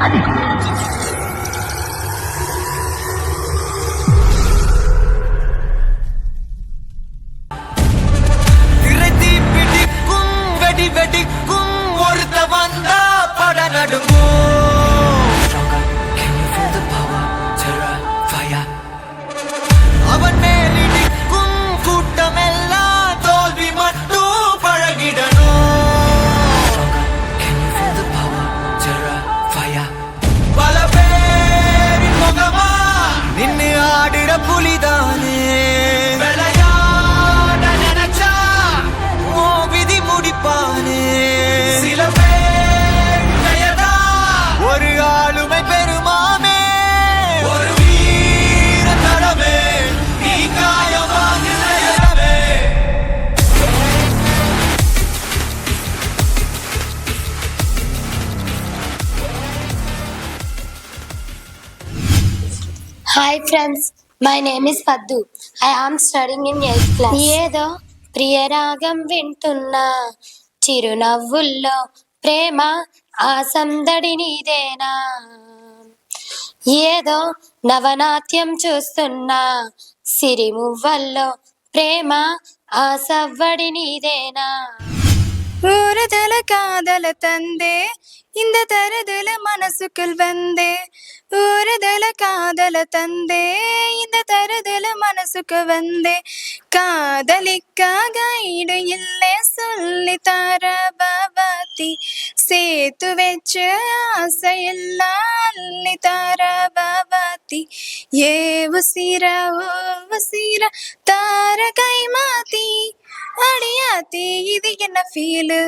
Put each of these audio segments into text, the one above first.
திரைத்தி friends my name is Paddu I am studying in eighth class ఏదో ప్రియరాగం వింటున్నా. చిరునవ్వుల్లో ప్రేమ ఆ సందడి నీదేనా? ఏదో నవనాట్యం చూస్తున్నా. సిరిమువ్వల్లో ప్రేమ ఆ సవ్వడి నీదేనా? ஊறுதல காதல தந்தே. இந்த தருதல மனசுக்குள் வந்தே. ஊறுதல காதல தந்தே. இந்த தருதல மனசுக்கு வந்தே. காதலிக்காக ஈடு இல்லை சொல்லி தார பாபாத்தி சேத்து வச்சு ஆசை இல்லா அள்ளி தார பாபாத்தி ஏ உசிர ஓ உசிர தார கை மாத்தி. அடியாத்தி இது என்ன ஃபீலு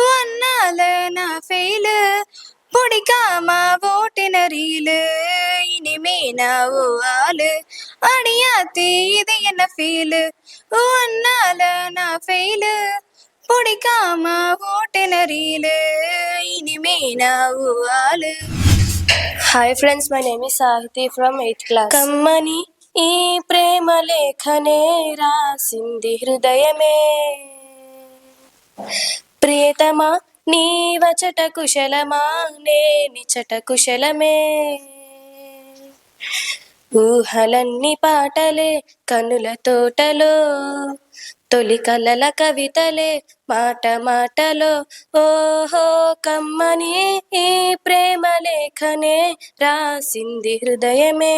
உன்னால நான் ஃபெயிலு பிடிக்காம ஓட்டின ரீலு இனிமே நான் ஓ ஆளு. அடியாத்தி இது என்ன ஃபீலு உன்னால நான் ஃபெயிலு பிடிக்காம ஓட்டின ரீலு இனிமே நான் ஓ ஆளு. Hi friends my name is Sahithi from eighth class company ఈ ప్రేమ లేఖనే రాసింది హృదయమే. ప్రియతమా నీ వచట కుశలమా నే నిచట కుశలమే. ఊహలన్నీ పాటలే కనుల తోటలో తొలి కలల కవితలే మాట మాటలో. ఓహో కమ్మని ఈ ప్రేమ లేఖనే రాసింది హృదయమే.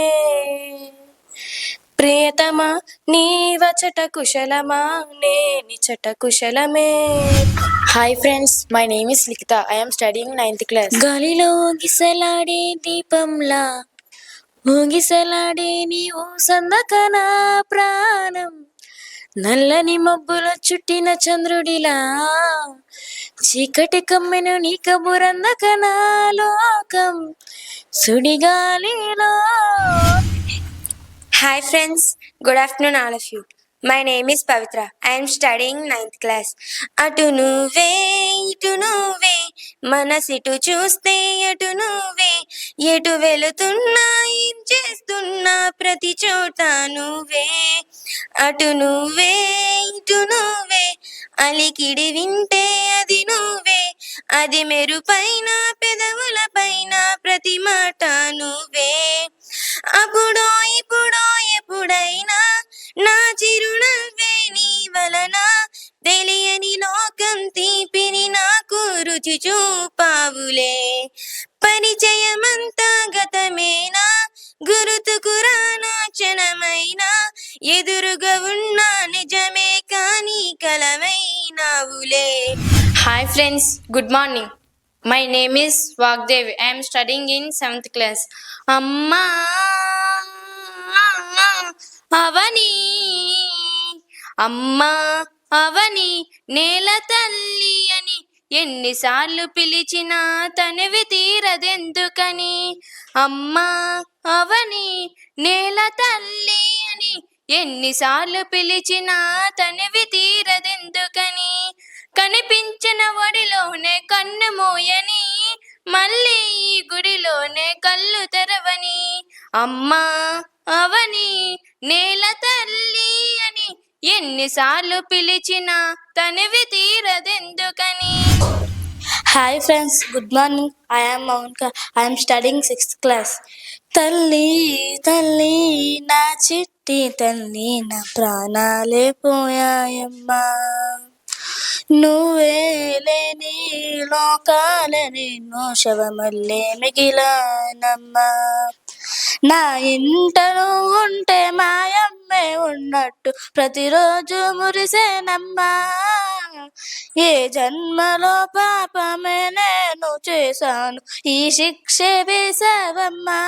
ప్రియతమా నీ వచట కుశలమా నే నిచట కుశలమే. Hi friends my name is Likhitha I am studying ninth class గాలిలో గిసలాడే దీపంలా ఊగిసలాడే నీవు సందకనా ప్రాణం. నల్లని మబ్బుల చుట్టిన చంద్రుడిలా చీకటి కమ్మెను నీ కబురందకనా లోకం. సుడిగాలిలో Hi friends, good afternoon all of you. My name is Pavitra I'm am ninth class అటు నువ్వే ఇటు నువ్వే మనసిటు చూస్తే అటు నువ్వే ఎటు వెళుతున్నా ఏం చేస్తున్నా ప్రతి చోట నువ్వే. అటు నువ్వే ఇటు నువ్వే అలికిడి వింటే అది నువ్వే. అది మెరుపైన పెదవుల పైన ప్రతి మాట నువ్వే. అప్పుడో ఇప్పుడో ఎప్పుడైనా నా చిరునవ్వే నీ వలన తెలియని లోకం తీపిని నాకు రుచి చూపావులే. పరిచయమంతా గతమేనా? గురుతుకు రానా క్షణమైనా? ఎదురుగా ఉన్న నిజమే కానీ కలవైనావులే. Hi friends good morning my name is Vagdev I'm am in seventh class అమ్మా! అవని అమ్మా అవని నేల తల్లి అని ఎన్నిసార్లు పిలిచినా తనివి తీరదెందుకని? అమ్మా అవని నేల తల్లి అని ఎన్నిసార్లు పిలిచినా తనివి తీరదెందుకని? కనిపించిన ఒడిలోనే కన్ను మోయని మళ్ళీ ఈ గుడిలోనే కళ్ళు తెరవని. అమ్మా అవని నేల తల్లి అని ఎన్నిసార్లు పిలిచినా తనివి తీరదెందుకని? Hi friends good morning I am Mounika I studying sixth class తల్లి తల్లి నా చిట్టి తల్లి నా ప్రాణాలే పోయాయమ్మా. నువ్వే లేని లోకాల నో శవమల్లే మిగిలానమ్మా. నా ఇంటను ఉంటే మాయమ్మే ఉన్నట్టు ప్రతిరోజు మురిసేనమ్మా. ఏ జన్మలో పాపమే నేను చేశాను ఈ శిక్ష వేసావమ్మా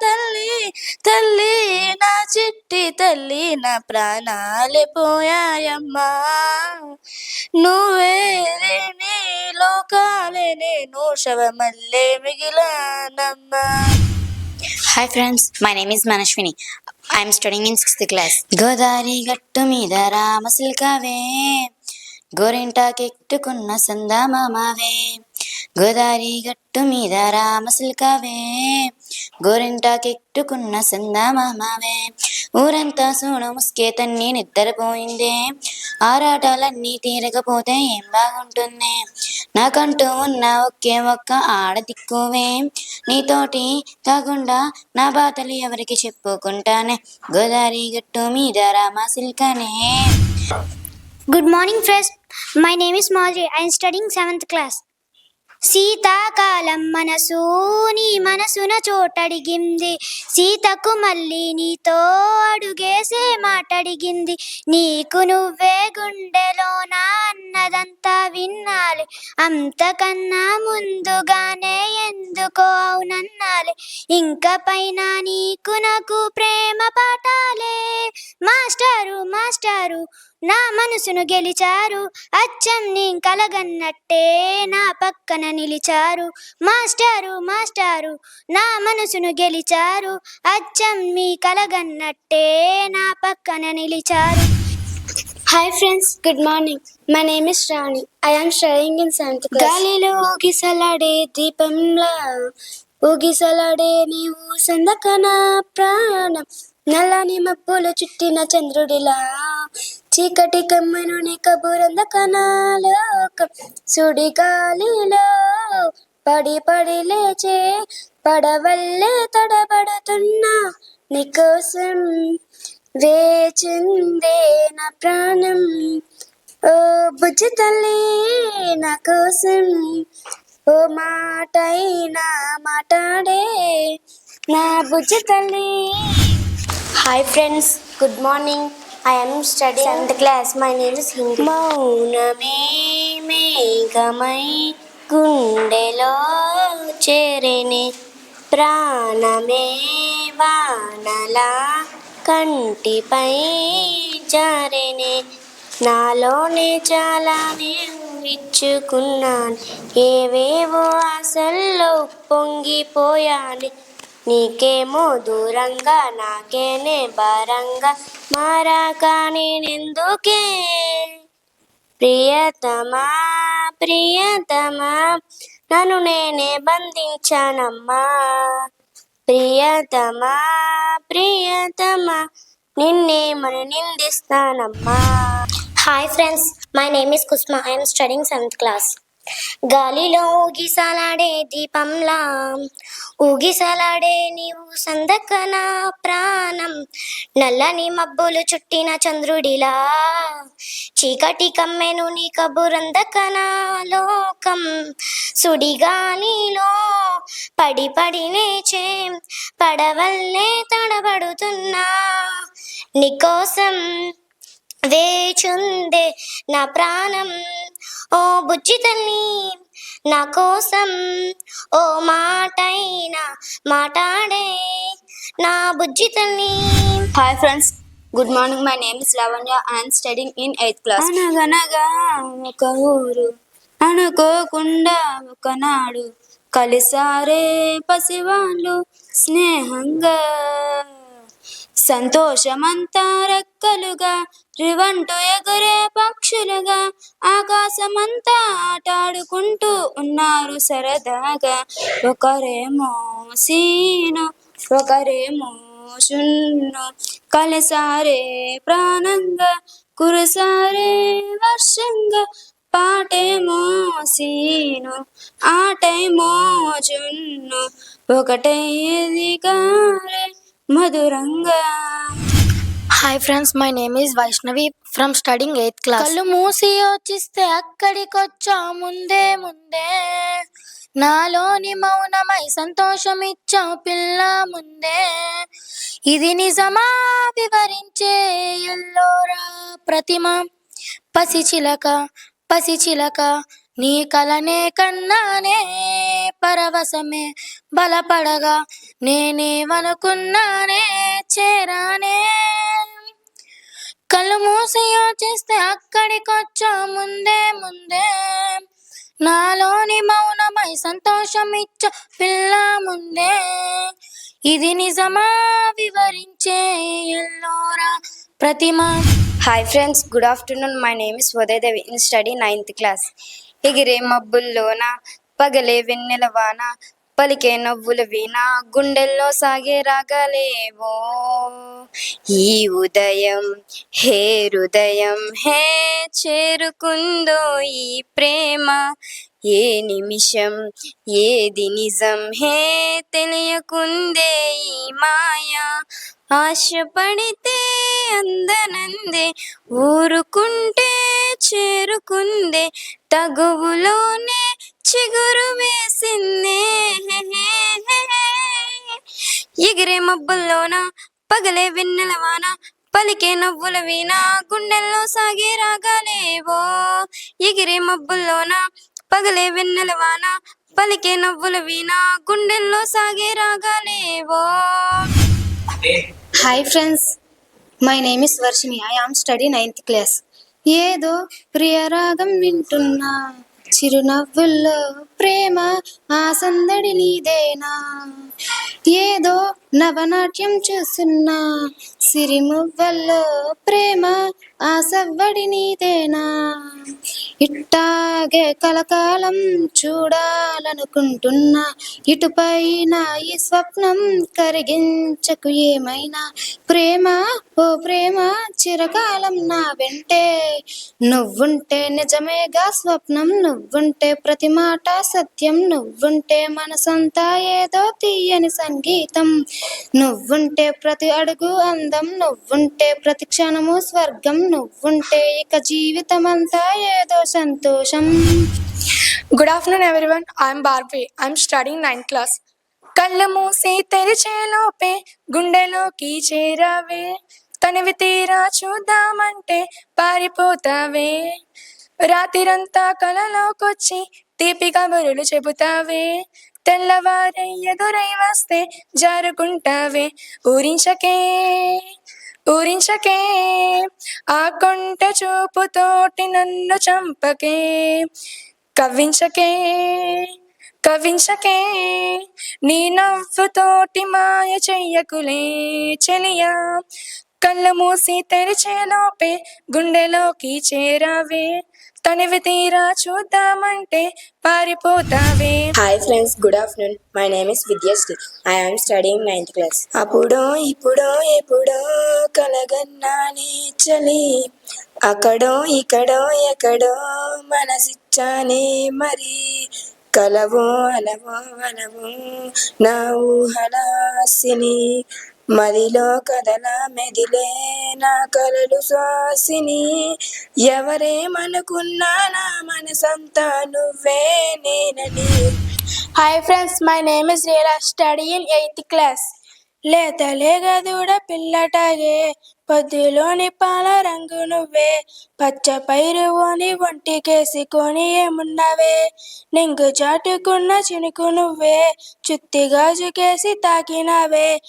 తల్లి తల్లి నా చిట్టి తల్లి నా ప్రాణాలే పోయాయమ్మా. నువ్వే నీ లోకా నేను శవమల్లే మిగిలానమ్మా. Hi friends my name is Manaswini I'm studying in sixth class Godavari గట్టు మీద రామసిల్కవే గోరింటాకెట్టుకున్న సందామావే గోదావరి గట్టు మీద రామసిల్కవే గోరింటాకెట్టుకున్న సందామావే ఊరంతా సూడు ముసుకే తన్ని నిద్రపోయిందే. ఆరాటాలన్నీ తీరకపోతే ఏం బాగుంటుంది? నాకంటూ ఉన్న ఒకే ఒక్క ఆడదిక్కువే. నీతోటి కాకుండా నా బాధలు ఎవరికి చెప్పుకుంటానే? గోదావరి గట్టు మీద రామసిల్కానే good morning friends my name is Madhuri I'm studying seventh class శీతాకాలం మనసు నీ మనసున చోటడిగింది. సీతకు మళ్ళీ నీతో అడుగేసే మాటడిగింది. నీకు నువ్వే గుండెలోన అన్నదంతా విన్నాలి. అంతకన్నా ముందుగానే ఎందుకో అవునన్నాలి. ఇంకా పైన నీకు నాకు ప్రేమ పాఠాలే. మాస్టారు మాస్టారు నా మనసును గెలిచారు. అచ్చం నీ కలగన్నట్టే నా పక్కన నిలిచారు. మాస్టారు మాస్టారు నా మనసును గెలిచారు. అచ్చం మీ కలగన్నట్టే నా పక్కన నిలిచారు. Hi friends good morning my name is Rani I am studying in seventh గాలిలో ఊగిసలాడే దీపంలా ఊగిసలాడే నీవు సందకన ప్రాణం. నల్లని మబ్బులు చుట్టిన చంద్రుడిలా చీకటి కమ్మను నీ కబురందకనాలోకం సుడి గాలిలో పడి పడి లేచే పడవల్లే తడబడుతున్నా నీకోసం వేచిందే నా ప్రాణం. ఓ బుజ్జి తల్లి నా కోసం ఓ మాటైనా మాట్లాడే నా బుజ్జి తల్లి. Hi friends good morning I'm study seventh class my name is Hindi మౌనమే మేఘమై గుండెలో చేరేనే ప్రాణమే వానలా కంటిపై జారెనే. నాలోనే చాలా నేను ఇచ్చుకున్నాను ఏవేవో ఆశల్లో పొంగిపోయాను. నీకేమో దూరంగా నాకేనే భారంగా. మారాక నేనెందుకే? ప్రియతమా ప్రియతమా నన్ను నేనే బంధించానమ్మా. ప్రియతమా ప్రియతమా నిన్నేమని నిందిస్తానమ్మా. Hi friends my name is Kusma I'm studying seventh class గాలిలో ఊగిసలాడే దీపంలా ఊగిసలాడే నీవు సందకన ప్రాణం నల్లని మబ్బులు చుట్టిన చంద్రుడిలా చీకటి కమ్మెను నీ కబురందకన లోకం సుడిగాలిలో పడి పడి లేచే పడవల్లే తడబడుతున్నా నీకోసం వేచుందే నా ప్రాణం. ఓ బుజ్జి తల్లి నా కోసం ఓ మాటైనా మాట్లాడే నా బుజ్జి తల్లి hi friends good morning my name is Lavanya I'm studying in eighth class అనగనగా ఒక ఊరు అనుకోకుండా ఒకనాడు కలిసారే పసివాళ్ళు స్నేహంగా. సంతోషమంతా రెక్కలుగా రివంటు ఎగురే పక్షులుగా ఆకాశమంతా ఆటాడుకుంటూ ఉన్నారు సరదాగా. ఒకరేమో సీను ఒకరేమో శున్ను కలిసారే ప్రాణంగా కురసారే వర్షంగా. పాటేమో సీను ఆటేమో జున్ను. ఒకటేది కారే మధురంగా. Hi friends my name is Vaishnavi from studying eighth class కళ్ళు మూసి యోచిస్తే అక్కడికొచ్చా ముందే. ముందే నాలోని మౌనమై సంతోషం ఇచ్చా పిల్ల ముందే ఇది నిజమా? వివరించే ఎల్లోరా ప్రతిమ. పసిచిలక పసిచిలక నీ కలనే కన్నానే పరవశమే బలపడగా నేనేమనుకున్నానే చేరానే. కళ్ళు మూసి యోచిస్తే అక్కడికొచ్చా ముందే ముందే. నాలోని మౌనమై సంతోషం ఇచ్చ పిల్ల ముందే. ఇది నిజమా వివరించే ఎల్లోరా ప్రతిమ. Hi friends good afternoon my name is Udayadevi in study ninth class ఎగిరే మబ్బుల్లోన పగలే వెన్నెల వాన పలికే నవ్వుల వీణ గుండెల్లో సాగే రాగలేవో ఈ ఉదయం హే హృదయం హే చేరుకుందో ఈ ప్రేమ ఏ నిమిషం ఏది నిజం హే తెలియకుందే ఈ మాయా. ఆశపడితే అందనందే ఊరుకుంటే చేరుకుందే తగువులోనే చిగురు వేసిందే. ఎగిరే మబ్బుల్లోన పగలే వెన్నెల వాన పలికే నవ్వుల వీణ గుండెల్లో సాగే రాగాలేవో. ఎగిరే మబ్బుల్లోన పగలే వెన్నెల వాన పలికే నవ్వుల వీణ గుండెల్లో సాగే రాగాలేవో. Hi friends. My name is Varshini I am study ninth class ఏదో ప్రియరాగం వింటున్నా. చిరునవ్వుల్లో ప్రేమ ఆ సందడి నీదేనా? ఏదో నవనాట్యం చూస్తున్నా. సిరిమువ్వల్లో ప్రేమ ఆ సవ్వడి నీదేనా? ఇట్టాగే కలకాలం చూడాలనుకుంటున్నా. ఇటుపైన ఈ స్వప్నం కరిగించకు ఏమైనా? ప్రేమ? ఓ ప్రేమ చిరకాలం నా వెంటే. నువ్వుంటే నిజమేగా స్వప్నం నువ్వుంటే ప్రతి మాట సత్యం నువ్వుంటే మనసంతా ఏదో తీయని సంగీతం. నువ్వుంటే ప్రతి అడుగు అందం నువ్వుంటే ప్రతి క్షణము స్వర్గం నువ్వుంటే ఇక జీవితం అంతా ఏదో సంతోషం. Good afternoon everyone I'm Barbie I'm studying ninth class కళ్ళు మూసి తెరిచేలోపే గుండెలోకి చేరావే. తనివి తీరా చూద్దామంటే పారిపోతావే. రాత్రిరంతా కలలోకొచ్చి తీపిగా కబురులు చెబుతావే తెల్లవారే ఎదురై వస్తే జారుకుంటావే. ఊరించకే ఊరించకే ఆ కొంట చూపుతోటి నన్ను చంపకే. కవ్వించకే కవించకే నీ నవ్వుతోటి మాయ చెయ్యకులే చెలియా. కళ్ళు మూసి తెరిచేలోపే గుండెలోకి చేరావే. తనివి తీరా చూద్దామంటే పారిపోతావే. Hi friends good afternoon my name is Vidyashri I am studying ninth class అప్పుడో ఇప్పుడో ఎప్పుడో కలగన్నానే చలి. అక్కడో ఇక్కడో ఎక్కడో మనసిచ్చానే మరి. కలవో అలవో అలవో నా ఊహలాసిని. మదిలో కదల మెదిలే నా కలలు శ్వాసిని. ఎవరేమనుకున్నా నా మనసంతా నువ్వే నేనని. Hi friends my name is Riyala study in eighth class లేతలే లేగదూడ పిల్లటాగే పొద్దులోని పాల రంగు నువ్వే. పచ్చ పైరువని ఒంటికేసుకొని ఏమున్నావే. నింగు చాటుకున్న చినుకు నువ్వే. చుత్తి గాజుకేసి తాకినావే.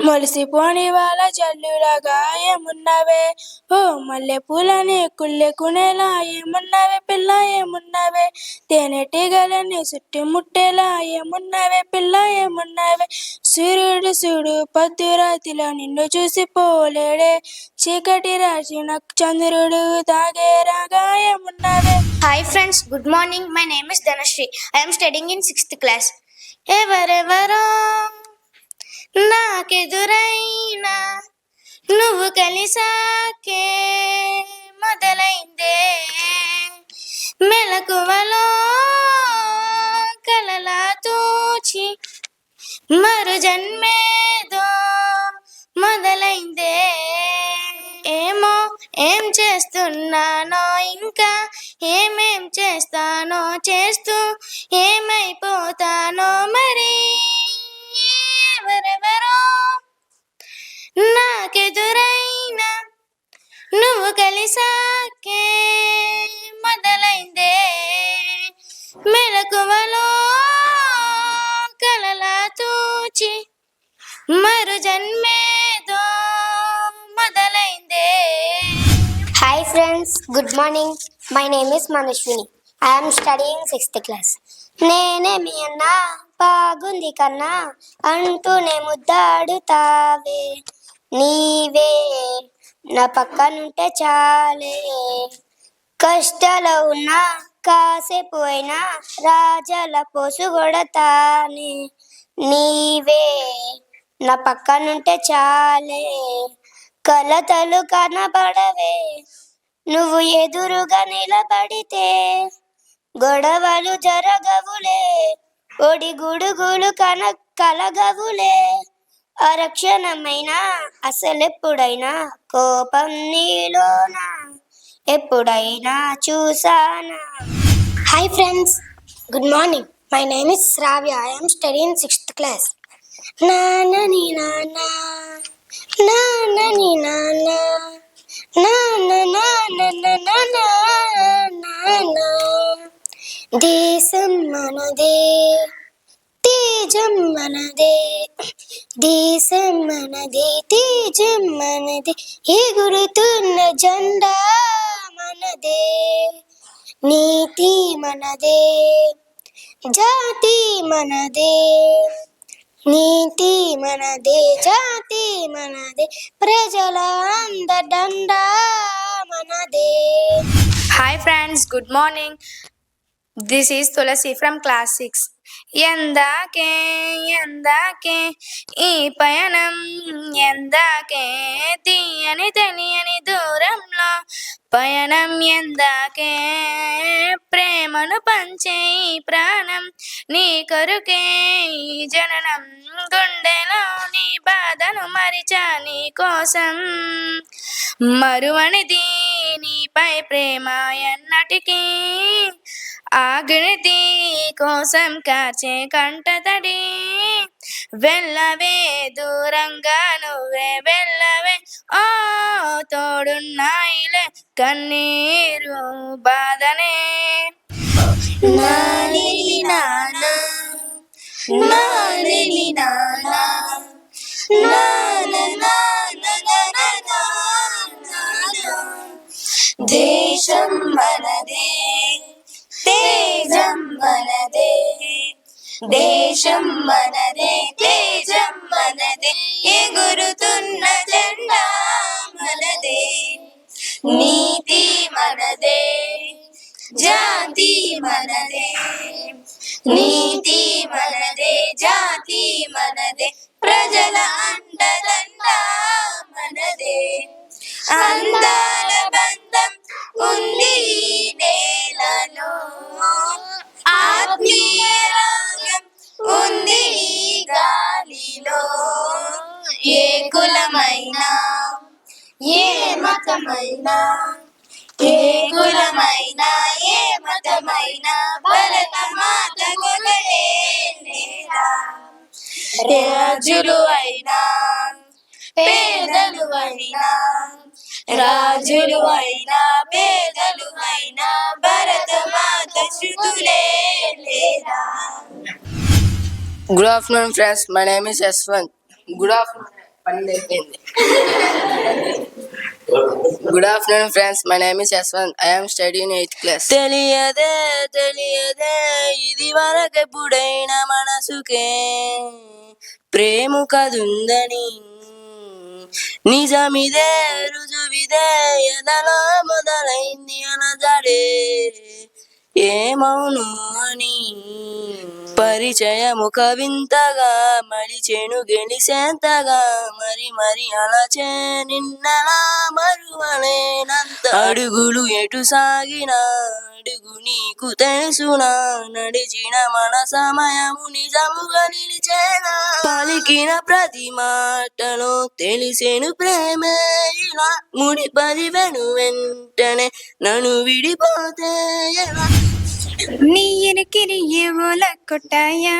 మొలిసిపోని వాళ్ళ జల్లులాగా ఏమున్నావే? ఓ మల్లె పూలని కుళ్ళెకునేలా ఏమున్నావే? పిల్ల ఏమున్నావే? తేనెటీగలని చుట్టుముట్టేలా ఏమున్నావే? పిల్ల ఏమున్నావే? సూర్యుడు చూడు పద్దురాతిలో నిన్ను చూసి పోలేడే. చీకటి రాసిన చంద్రుడు తాగే రాగా ఏమున్నావే? Hi friends good morning my name is Dhanashri I'm studying in sixth class ఎవరెవరో నాకెదురైనా నువ్వు కలిసాకే మొదలైందే. మెలకువలో కలలా తూచి మరు జన్మేదో మొదలైందే. ఏమో ఏం చేస్తున్నానో ఇంకా ఏమేం చేస్తానో చేస్తూ ఏమైపోతానో మరి ఎవరెవరో? నాకెదురైన నువ్వు కలిసాకే మొదలైందే. మెలకువలో కలలా తూచి మరు జన్మేదో మొదలైందే. Hi friends good morning my name is Manaswini I'm studying sixth class నేనేమి అన్నా? బాగుంది కన్నా అంటూనే ముద్దాడుతావే. నీవే నా పక్కనుంటే చాలే. కష్టాలు ఉన్నా కాసేపు అయినా రాజాల పోసు కొడతానే. నీవే నా పక్కనుంటే చాలే. కలతలు కనబడవే. నువ్వు ఎదురుగా నిలబడితే గొడవలు జరగవులే. ఒడి గుడుగులు కన కలగవులే. అరక్షణమైన అసలెప్పుడైనా కోపం నీలోన. ఎప్పుడైనా చూసానా. Hi friends good morning. My name is Shravya. I'm study in sixth class. నానని నాన్న నానని నాన్న నాన్న నాన్న నాన్న నాన్న దేశం మనదే తేజం మనదే దేశం మనదే తేజం మనదే ఎగురుతున్న జెండా మనదే నీతి మనదే జాతి మనదే నీతి మనదే జాతి మనదే ప్రజల అందడండ మనదే. Hi friends good morning This is Tulasi from class 6. ఎందాకే ఎందాకే ఈ పయనం ఎందాకే తీయని తెలియని దూరంలో పయనం ఎందాకే. ప్రేమను పంచే ఈ ప్రాణం నీ కొరుకే ఈ జననం గుండెలో నీ బాధను మరిచా నీ కోసం. మరువణిది నీపై ప్రేమ ఎన్నటికీ ఆగ్ని కోసం కా కాచే కంటతడి వెళ్ళవే దూరంగా నువ్వే వెళ్ళవే. ఓ తోడున్నాయిలే కన్నీరు బాధనే. నాని నానా నాని నానా. దేశం మనదే తేజం మనదే. దేశం మనదే తేజం మనదే ఎగురుతున్న జెండా మనదే. నీతి మనదే జాతి మనదే. నీతి మనదే జాతి మనదే ప్రజల అండదండ మనదే. అందాల బంధం ఉంది నేలలో ఆత్మీయ ఉంది ఈ గాలిలో. ఏ కులమైనా ఏ మతమైనా ఏ కులమైనా ఏ మతమైనా భరత మాత రాజులు అయినా పేదలు అయినా రాజులు అయినా పేదలు అయినా భరత మాత శృతులే లేరా good afternoon friends my name is Yashwanth good afternoon అయిపోయింది good afternoon friends my name is Yashwanth I'm study eighth class తెలియదే తెలియదే ఇది వరకెప్పుడైనా మనసుకే. ప్రేమ కదుందని నిజమిదే రుజువిదే ఎదలో మొదలైంది అనజడే. ఏమౌను అని పరిచయము కవింతగా మరిచెను గెలిసేంతగా మరి మరి అలచే నిన్నలా మరువలేనంత. అడుగులు ఎటు సాగినా అడుగు నీకు తెలుసునా నడిచిన మన సమయము నిజముగా నిలిచేనా. పలికిన ప్రతి మాటలో తెలిసేను ప్రేమే ఇలా ముడిపది వెను వెంటనే నన్ను విడిపోతే ఎలా? நீ இருக்கிறியே ஓல கொட்டாயா?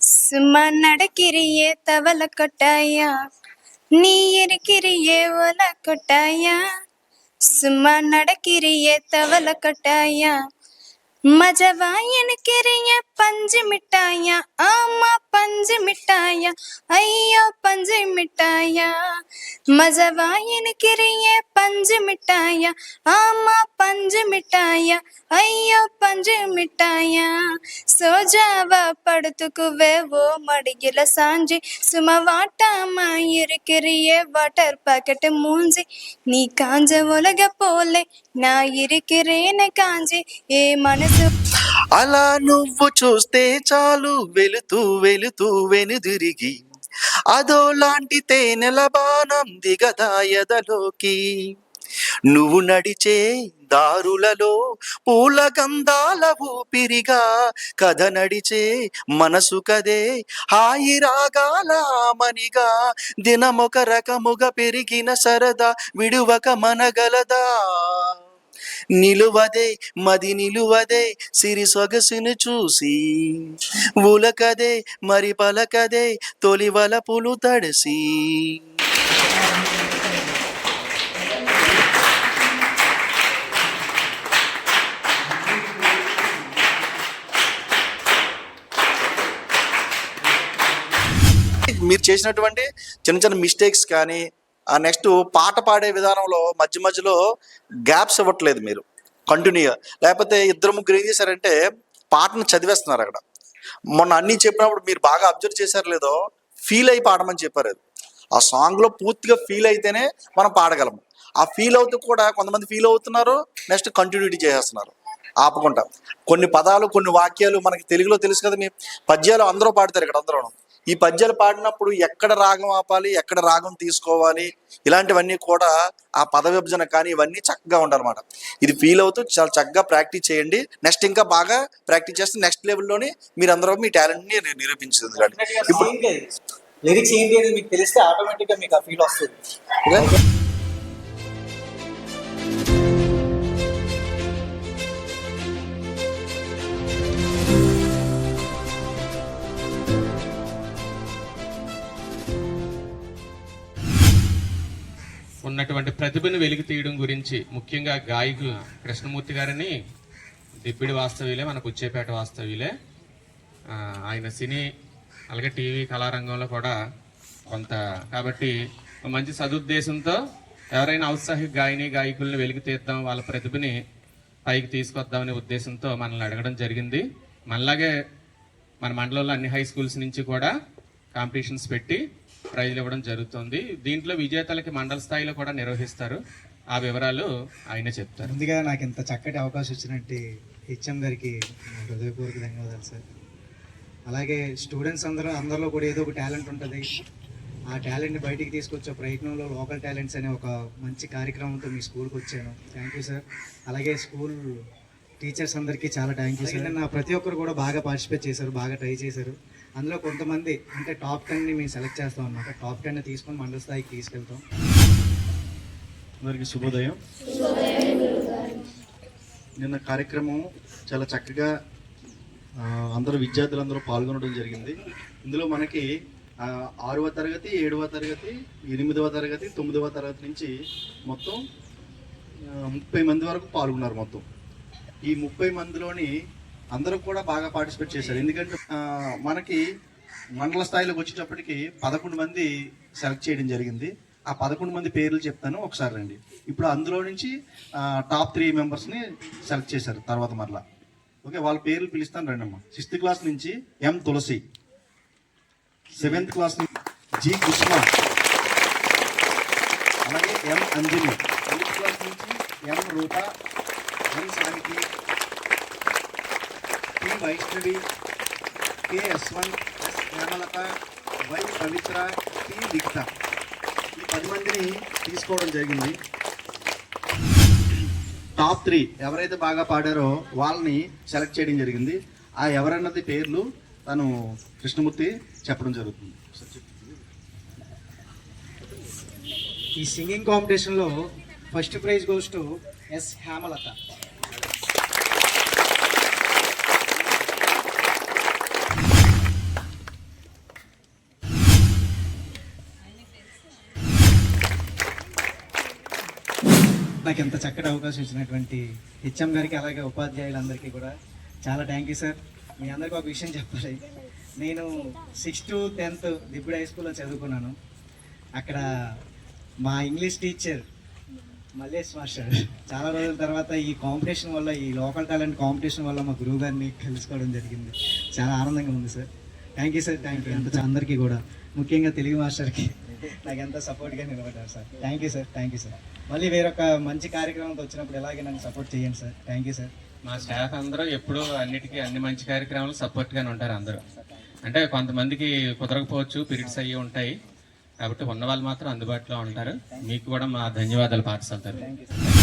சும்மா நடக்கிறியே தவள கொட்டாயா? நீ இருக்கிறியே ஓல கொட்டாயா? சும்மா நடக்கிறியே தவள கொட்டாயா? மஜவா எனக்கிறைய பஞ்சு மிட்டாயா? ஆமா பஞ்சு மிட்டாயா. ஐயோ பஞ்சு மிட்டாயா. மஜவா எனக்கிறைய பஞ்சு மிட்டாயா? ஆமா பஞ்சு மிட்டாயா. ஐயோ பஞ்சு மிட்டாயா. சோஜாவா படுத்துக்குவே ஓ மடியில சாஞ்சி. சும்மா வாட்டாமா இருக்கிறியே வாட்டர் பாக்கெட்டு மூஞ்சி. நீ காஞ்ச உலக போல நான் இருக்கிறேன்னு காஞ்சி. ஏ மனசு అలా నువ్వు చూస్తే చాలు వెలుతూ వెలుతూ వెనుదిరిగి. అదో లాంటి తేనెల బాణం దిగదాయదలోకి నువ్వు నడిచే దారులలో పూల గంధాల ఊపిరిగా కథ నడిచే మనసు కదే హాయి రాగాల మనిగా దినమొక రకముగా పెరిగిన సరదా విడువక మనగలదా? నిలువదే మది నిలువదే సిరి సొగసును చూసి ఉలకదే మరి పలకదే తొలి వలపులు తడిసి. మీరు చేసినటువంటి చిన్న చిన్న మిస్టేక్స్ కానీ నెక్స్ట్ పాట పాడే విధానంలో మధ్య మధ్యలో గ్యాప్స్ ఇవ్వట్లేదు మీరు. కంటిన్యూగా లేకపోతే ఇద్దరు ముగ్గురు ఏం చేశారంటే పాటను చదివేస్తున్నారు అక్కడ. మొన్న అన్నీ చెప్పినప్పుడు మీరు బాగా అబ్జర్వ్ చేశారు లేదో ఫీల్ అయి పాడమని చెప్పారు అది. ఆ సాంగ్లో పూర్తిగా ఫీల్ అయితేనే మనం పాడగలము. ఆ ఫీల్ అవుతూ కూడా కొంతమంది ఫీల్ అవుతున్నారు నెక్స్ట్ కంటిన్యూటీ చేసేస్తున్నారు. ఆపకుండా. కొన్ని పదాలు కొన్ని వాక్యాలు మనకి తెలుగులో తెలుసు కదా మీ? పద్యాలు అందరూ పాడతారు ఇక్కడ అందరూ ఈ పద్యాలు పాడినప్పుడు ఎక్కడ రాగం ఆపాలి ఎక్కడ రాగం తీసుకోవాలి ఇలాంటివన్నీ కూడా ఆ పద విభజన కానీ ఇవన్నీ చక్కగా ఉండాలన్నమాట. ఇది ఫీల్ అవుతూ చాలా చక్కగా ప్రాక్టీస్ చేయండి. నెక్స్ట్ ఇంకా బాగా ప్రాక్టీస్ చేస్తే నెక్స్ట్ లెవెల్లోని మీరు అందరూ మీ టాలెంట్ని నిరూపించింది ఇప్పుడు లిరిక్స్ ఏంటి అనేది మీకు తెలిస్తే ఆటోమేటిక్గా మీకు ఆ ఫీల్ వస్తుంది. ఉన్నటువంటి ప్రతిభను వెలికి తీయడం గురించి ముఖ్యంగా గాయకు కృష్ణమూర్తి గారిని దిప్పిడి వాస్తవ్యులే మనకు పుచ్చేపేట వాస్తవ్యులే. ఆయన సినీ అలాగే టీవీ కళారంగంలో కూడా కొంత కాబట్టి మంచి సదుద్దేశంతో ఎవరైనా ఔత్సాహిక గాయని గాయకుల్ని వెలికి తీద్దాం వాళ్ళ ప్రతిభని పైకి తీసుకొద్దామనే ఉద్దేశంతో మనల్ని అడగడం జరిగింది. మనలాగే మన మండలంలో అన్ని హై స్కూల్స్ నుంచి కూడా కాంపిటీషన్స్ పెట్టి ప్రైజ్లు ఇవ్వడం జరుగుతుంది. దీంట్లో విజేతలకి మండల స్థాయిలో కూడా నిర్వహిస్తారు. ఆ వివరాలు ఆయన చెప్తారు. ముందుగా నాకు ఇంత చక్కటి అవకాశం ఇచ్చినట్టు హెచ్ఎం గారికి హృదయపూర్వక ధన్యవాదాలు సార్. అలాగే స్టూడెంట్స్ అందరూ అందరిలో కూడా ఏదో ఒక టాలెంట్ ఉంటుంది. ఆ టాలెంట్ని బయటికి తీసుకొచ్చే ప్రయత్నంలో లోకల్ టాలెంట్స్ అనే ఒక మంచి కార్యక్రమంతో మీ స్కూల్కి వచ్చాను. Thank you sir. అలాగే స్కూల్ టీచర్స్ అందరికీ చాలా థ్యాంక్ యూ సార్. నా ప్రతి ఒక్కరు కూడా బాగా పార్టిసిపేట్ చేశారు బాగా ట్రై చేశారు. అందులో కొంతమంది అంటే టాప్ టెన్ని మేము సెలెక్ట్ చేస్తాం అనమాట టాప్ టెన్ తీసుకొని మండల స్థాయికి తీసుకెళ్తాం. అందరికీ శుభోదయం. నిన్న కార్యక్రమం చాలా చక్కగా అందరూ విద్యార్థులందరూ పాల్గొనడం జరిగింది. ఇందులో మనకి ఆరవ తరగతి ఏడవ తరగతి ఎనిమిదవ తరగతి తొమ్మిదవ తరగతి నుంచి మొత్తం ముప్పై మంది వరకు పాల్గొన్నారు మొత్తం. ఈ ముప్పై మందిలోని అందరూ కూడా బాగా పార్టిసిపేట్ చేశారు. ఎందుకంటే మనకి మండల స్థాయిలోకి వచ్చేటప్పటికి పదకొండు మంది సెలెక్ట్ చేయడం జరిగింది. ఆ పదకొండు మంది పేర్లు చెప్తాను ఒకసారి రండి. ఇప్పుడు అందులో నుంచి టాప్ త్రీ మెంబర్స్ని సెలెక్ట్ చేశారు తర్వాత మరలా. ఓకే వాళ్ళ పేర్లు పిలుస్తాను రండి అమ్మా సిక్స్త్ క్లాస్ నుంచి ఎం తులసి. సెవెంత్ క్లాస్ నుంచి జి కృష్ణ అలాగే ఎం అంజలి. ఎయిత్ క్లాస్ నుంచి M Rupa. M Sahithi. T Vaishnavi K Yashwanth S Hemalatha Y Pavitra T Likhitha ఈ పది మందిని తీసుకోవడం జరిగింది. టాప్ త్రీ ఎవరైతే బాగా పాడారో వాళ్ళని సెలెక్ట్ చేయడం జరిగింది. ఆ ఎవరన్నది పేర్లు తను కృష్ణమూర్తి చెప్పడం జరుగుతుంది. ఈ సింగింగ్ కాంపిటీషన్లో first prize goes to S Hemalatha. నాకు ఎంత చక్కటి అవకాశం ఇచ్చినటువంటి హెచ్ఎం గారికి అలాగే ఉపాధ్యాయులందరికీ కూడా చాలా థ్యాంక్ యూ సార్ మీ అందరికీ ఒక విషయం చెప్పాలి. నేను సిక్స్త్ టెన్త్ దిబ్బుడు హై స్కూల్లో చదువుకున్నాను. అక్కడ మా ఇంగ్లీష్ టీచర్ మల్లేష్ మాస్టర్ చాలా రోజుల తర్వాత ఈ కాంపిటీషన్ వల్ల ఈ లోకల్ టాలెంట్ కాంపిటీషన్ వల్ల మా గురువు గారిని కలుసుకోవడం జరిగింది. చాలా ఆనందంగా ఉంది sir thank you sir thank you అందరికీ కూడా. ముఖ్యంగా తెలుగు మాస్టర్కి. నాకు ఎంత సపోర్ట్గా నిలబడ్డారు sir. Thank you sir thank you sir మళ్ళీ వేరొక మంచి కార్యక్రమంతో వచ్చినప్పుడు ఎలాగే నన్ను సపోర్ట్ చేయండి సార్ థ్యాంక్ యూ సార్ మా స్టాఫ్ అందరూ ఎప్పుడూ అన్నిటికీ అన్ని మంచి కార్యక్రమాలు సపోర్ట్గానే ఉంటారు అందరూ. అంటే కొంతమందికి కుదరకపోవచ్చు పీరియడ్స్ అయ్యి ఉంటాయి. కాబట్టి ఉన్న వాళ్ళు మాత్రం అందుబాటులో ఉంటారు. మీకు కూడా మా ధన్యవాదాలు పాఠశాల తరఫున